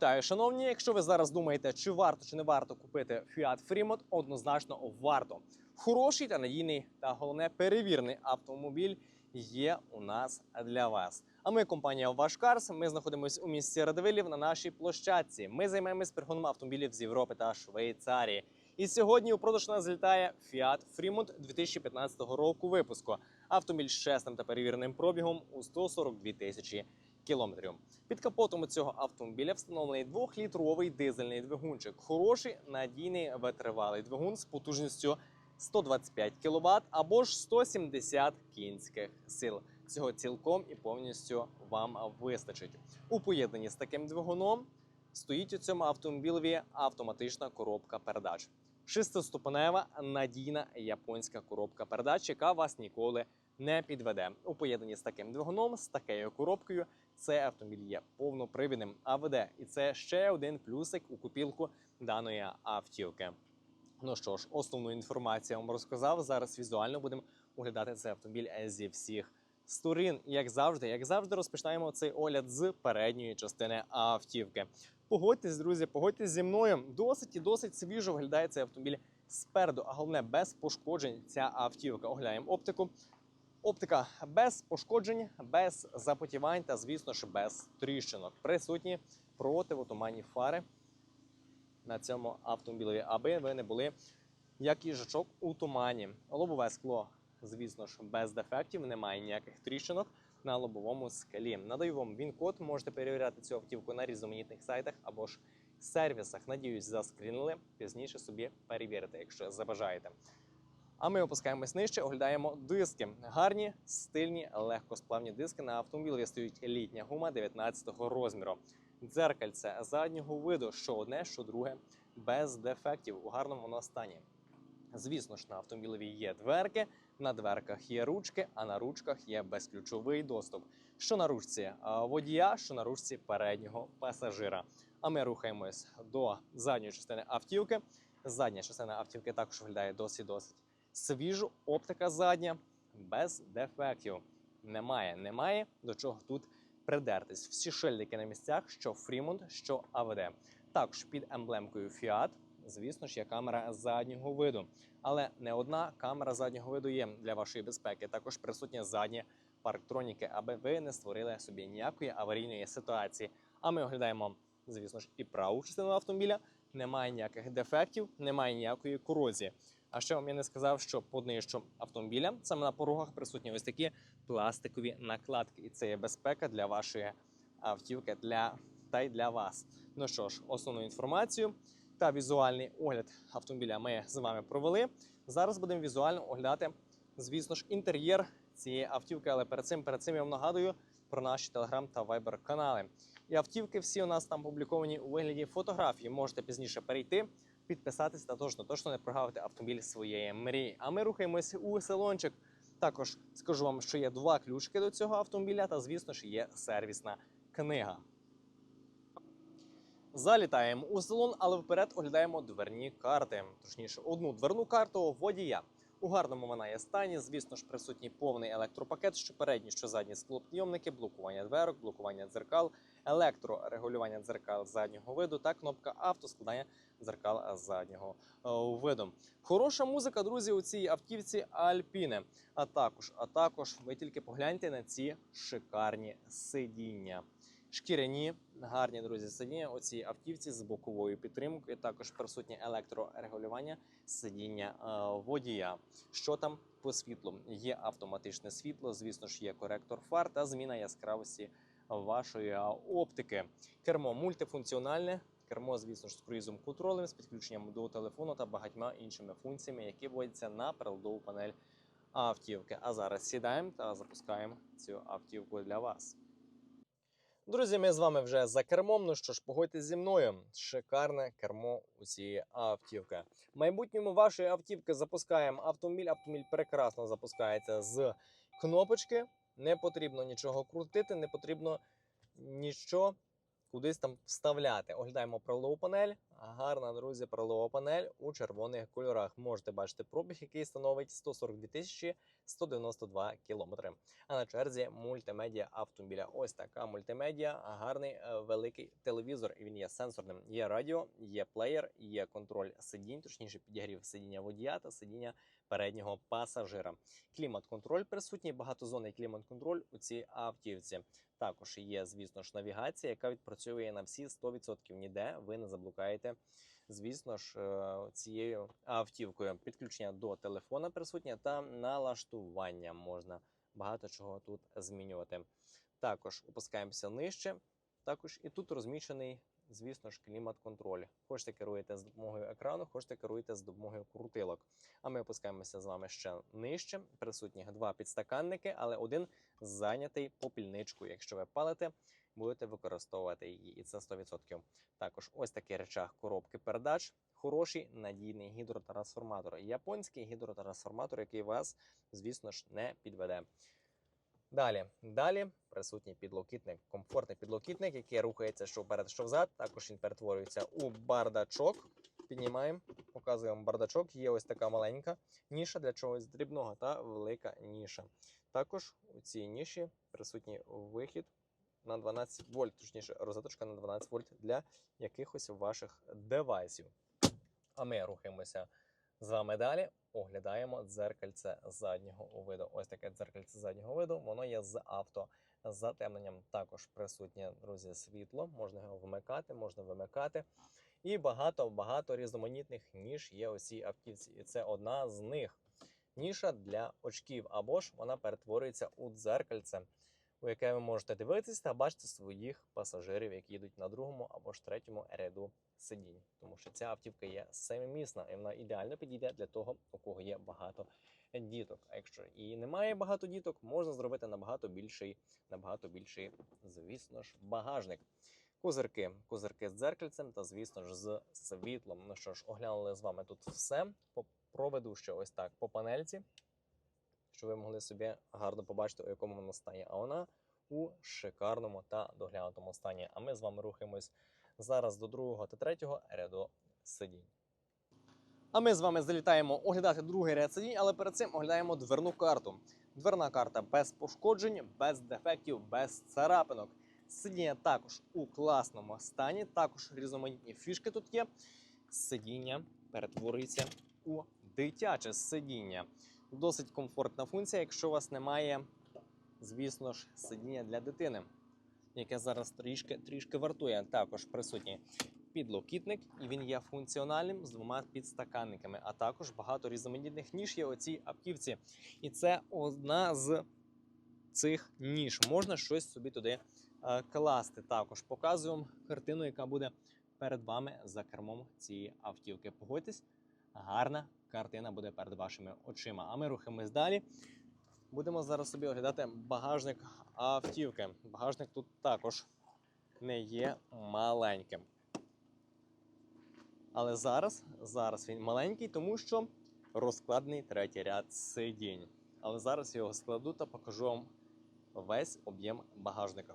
Вітаю, шановні! Якщо ви зараз думаєте, чи варто чи не варто купити Fiat Fremont, однозначно варто. Хороший та надійний та головне перевірний автомобіль є у нас для вас. А ми компанія Вашкарс. Ми знаходимося у місті Радивилів на нашій площадці. Ми займаємось пригоном автомобілів з Європи та Швейцарії. І сьогодні у продаж нас злітає Fiat Fremont 2015 року випуску. Автомобіль з чесним та перевіреним пробігом у 142 тисячі кілометрів. Під капотом цього автомобіля встановлений двохлітровий дизельний двигунчик. Хороший, надійний, витривалий двигун з потужністю 125 кВт або ж 170 кінських сил. Цього цілком і повністю вам вистачить. У поєднанні з таким двигуном стоїть у цьому автомобілеві автоматична коробка передач. Шестиступенева надійна японська коробка передач, яка вас ніколи не підведе. У поєднанні з таким двигуном, з такою коробкою, цей автомобіль є повнопривідним АВД. І це ще один плюсик у купілку даної автівки. Ну що ж, основну інформацію я вам розказав. Зараз візуально будемо оглядати цей автомобіль зі всіх сторін. Як завжди, як завжди, розпочинаємо цей огляд з передньої частини автівки. Погодьтесь, друзі, погодьтесь зі мною. Досить і досить свіжо виглядає цей автомобіль спереду, а головне без пошкоджень. Ця автівка. Оглядаємо оптику. Оптика без пошкоджень, без запотівань та, звісно ж, без тріщинок. Присутні противотуманні фари на цьому автомобілі, аби ви не були як їжачок у тумані. Лобове скло, звісно ж, без дефектів, немає ніяких тріщинок на лобовому склі. Надаю вам він-код, можете перевіряти цю автівку на різноманітних сайтах або ж сервісах. Надіюсь, заскрінили. Пізніше собі перевірите, якщо забажаєте. А ми опускаємось нижче, оглядаємо диски. Гарні, стильні, легкосплавні диски на автомобілі стоїть літня гума 19-го розміру. Дзеркальце заднього виду, що одне, що друге, без дефектів у гарному воно стані. Звісно ж, на автомобілеві є дверки, на дверках є ручки, а на ручках є безключовий доступ. Що на ручці водія, що на ручці переднього пасажира. А ми рухаємось до задньої частини автівки. Задня частина автівки також виглядає досить досить свіжу. Оптика задня без дефектів. Немає, немає до чого тут придертись. Всі шильдики на місцях, що Fremont, що АВД. Також під емблемкою Fiat, звісно ж, є камера заднього виду. Але не одна камера заднього виду є для вашої безпеки. Також присутня задні парктроніки, аби ви не створили собі ніякої аварійної ситуації. А ми оглядаємо, звісно ж, і праву частину автомобіля. Немає ніяких дефектів, немає ніякої корозії. А ще вам я не сказав, що по днищу автомобіля саме на порогах присутні ось такі пластикові накладки, і це є безпека для вашої автівки для та й для вас. Ну що ж, основну інформацію та візуальний огляд автомобіля ми з вами провели. Зараз будемо візуально оглядати, звісно ж, інтер'єр цієї автівки. Але перед цим перед цим я вам нагадую про наші телеграм та вайбер канали. І автівки всі у нас там публіковані у вигляді фотографії. Можете пізніше перейти підписатись та точно точно не прогавити автомобіль своєї мрії. А ми рухаємося у салончик. Також скажу вам, що є два ключики до цього автомобіля, та звісно ж є сервісна книга. Залітаємо у салон, але вперед оглядаємо дверні карти. Точніше, одну дверну карту водія. У гарному вона є стані. Звісно ж, присутній повний електропакет, що передні, що задні склопідйомники, блокування дверок, блокування дзеркал, електрорегулювання дзеркал заднього виду та кнопка автоскладання дзеркал заднього е, виду. Хороша музика, друзі, у цій автівці Альпіни. А також, а також ви тільки погляньте на ці шикарні сидіння. Шкіряні, гарні друзі, сидіння у цій автівці з боковою підтримкою. Також присутнє електрорегулювання сидіння е, водія. Що там по світлу? Є автоматичне світло, звісно ж, є коректор фар та зміна яскравості вашої е, оптики. Кермо мультифункціональне. Кермо, звісно ж, з круїзом контролем, з підключенням до телефону та багатьма іншими функціями, які вводяться на приладову панель автівки. А зараз сідаємо та запускаємо цю автівку для вас. Друзі, ми з вами вже за кермом. Ну що ж, погодьтесь зі мною. Шикарне кермо у цієї автівки. В майбутньому вашої автівки запускаємо автомобіль. Автомобіль прекрасно запускається з кнопочки. Не потрібно нічого крутити, не потрібно нічого кудись там вставляти. Оглядаємо приладову панель. гарна, друзі, прилова панель у червоних кольорах. Можете бачити пробіг, який становить 142 тисячі 192 кілометри. А на черзі мультимедіа автомобіля. Ось така мультимедіа, гарний е, великий телевізор. Він є сенсорним. Є радіо, є плеєр, є контроль сидінь, точніше підігрів сидіння водія та сидіння переднього пасажира. Клімат-контроль присутній, багатозонний клімат-контроль у цій автівці. Також є, звісно ж, навігація, яка відпрацьовує на всі 100%. Ніде ви не заблукаєте. Звісно ж, е, цією автівкою підключення до телефона присутнє та налаштування можна багато чого тут змінювати. Також опускаємося нижче. Також і тут розміщений, звісно ж, клімат-контроль. Хочете керуєте з допомогою екрану, хочете керуєте з допомогою крутилок. А ми опускаємося з вами ще нижче. Присутні два підстаканники, але один зайнятий попільничкою. Якщо ви палите, будете використовувати її, і це 100%. Також ось такий речах коробки передач. Хороший надійний гідротрансформатор. Японський гідротрансформатор, який вас, звісно ж, не підведе. Далі, далі присутній підлокітник, комфортний підлокітник, який рухається що вперед, що взад. Також він перетворюється у бардачок. Піднімаємо, показуємо бардачок. Є ось така маленька ніша для чогось дрібного та велика ніша. Також у цій ніші присутній вихід на 12 вольт, точніше, розеточка на 12 вольт для якихось ваших девайсів. А ми рухаємося з вами далі. Оглядаємо дзеркальце заднього виду. Ось таке дзеркальце заднього виду. Воно є з автозатемненням. Також присутнє, друзі, світло. Можна його вмикати, можна вимикати. І багато-багато різноманітних ніж є у цій автівці. І це одна з них. Ніша для очків, або ж вона перетворюється у дзеркальце, у яке ви можете дивитися та бачити своїх пасажирів, які йдуть на другому або ж третьому ряду сидінь. Тому що ця автівка є семимісна, і вона ідеально підійде для того, у кого є багато діток. А якщо і немає багато діток, можна зробити набагато більший, набагато більший, звісно ж, багажник. Козирки, козирки з дзеркальцем та, звісно ж, з світлом. Ну що ж, оглянули з вами тут все. Проведу ще ось так по панельці, щоб ви могли собі гарно побачити, у якому вона стані. А вона у шикарному та доглянутому стані. А ми з вами рухаємось зараз до другого та третього ряду сидінь. А ми з вами залітаємо оглядати другий ряд сидінь, але перед цим оглядаємо дверну карту. Дверна карта без пошкоджень, без дефектів, без царапинок. Сидіння також у класному стані, також різноманітні фішки тут є. Сидіння перетворюється у дитяче сидіння. Досить комфортна функція, якщо у вас немає, звісно ж, сидіння для дитини, яке зараз трішки, трішки вартує. Також присутній підлокітник, і він є функціональним з двома підстаканниками, а також багато різноманітних ніж є у цій автівці. І це одна з цих ніж. Можна щось собі туди е, класти. Також показую вам картину, яка буде перед вами за кермом цієї автівки. Погодьтесь, гарна картина буде перед вашими очима. А ми рухаємось далі. Будемо зараз собі оглядати багажник автівки. Багажник тут також не є маленьким. Але зараз, зараз він маленький, тому що розкладений третій ряд сидінь. Але зараз його складу та покажу вам весь об'єм багажника.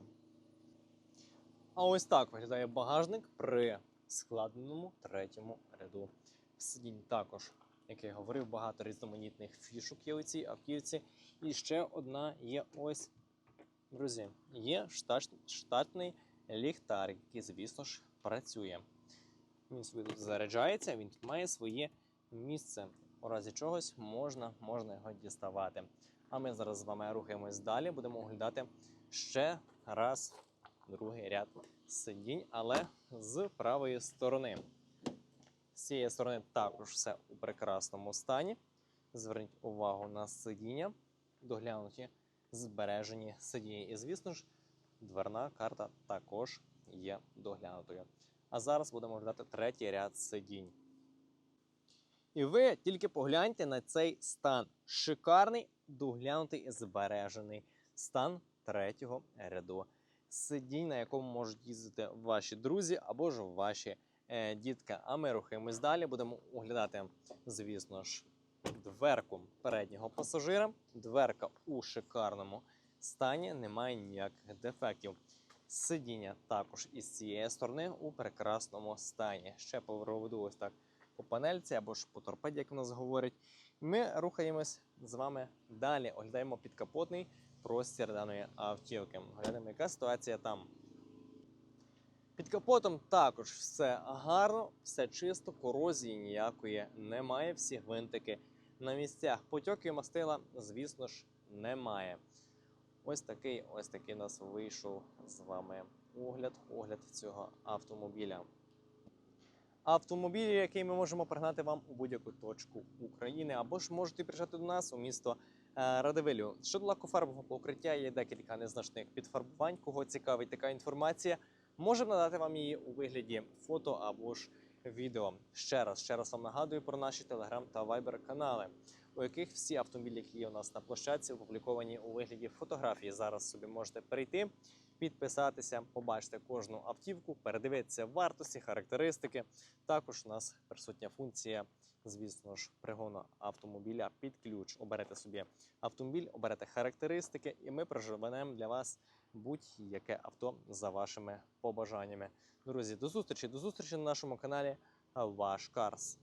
А ось так виглядає багажник при складеному третьому ряду сидінь. Також, як я говорив, багато різноманітних фішок є у цій автівці. І ще одна є ось, друзі, є штатний ліхтар, який, звісно ж, працює. Він собі тут заряджається, він тут має своє місце. У разі чогось можна, можна його діставати. А ми зараз з вами рухаємось далі. Будемо оглядати ще раз другий ряд сидінь, але з правої сторони. З цієї сторони також все у прекрасному стані. Зверніть увагу на сидіння, доглянуті, збережені сидіння. І, звісно ж, дверна карта також є доглянутою. А зараз будемо оглядати третій ряд сидінь. І ви тільки погляньте на цей стан. Шикарний, доглянутий збережений стан третього ряду сидінь, на якому можуть їздити ваші друзі або ж ваші е, дітки. А ми рухаємось далі. Будемо оглядати, звісно ж, дверку переднього пасажира. Дверка у шикарному стані, немає ніяких дефектів. Сидіння також із цієї сторони у прекрасному стані. Ще проведу ось так по панельці або ж по торпеді, як у нас говорять. Ми рухаємось з вами далі. Оглядаємо підкапотний простір даної автівки. Оглядаємо, яка ситуація там. Під капотом також все гарно, все чисто, корозії ніякої немає. Всі гвинтики на місцях. Потьоків мастила, звісно ж, немає. Ось такий, ось такий нас вийшов з вами огляд, огляд цього автомобіля. Автомобіль, який ми можемо пригнати вам у будь-яку точку України, або ж можете приїжджати до нас у місто е, Радивилю. Щодо лакофарбового покриття є декілька незначних підфарбувань. Кого цікавить така інформація, можемо надати вам її у вигляді фото або ж відео. Ще раз, ще раз вам нагадую про наші телеграм та вайбер канали, у яких всі автомобілі, які є у нас на площадці, опубліковані у вигляді фотографії. Зараз собі можете перейти, підписатися, побачити кожну автівку, передивитися вартості, характеристики. Також у нас присутня функція, звісно ж, пригону автомобіля під ключ. Оберете собі автомобіль, оберете характеристики, і ми проживемо для вас будь-яке авто за вашими побажаннями. Друзі, до зустрічі, до зустрічі на нашому каналі Ваш Карс.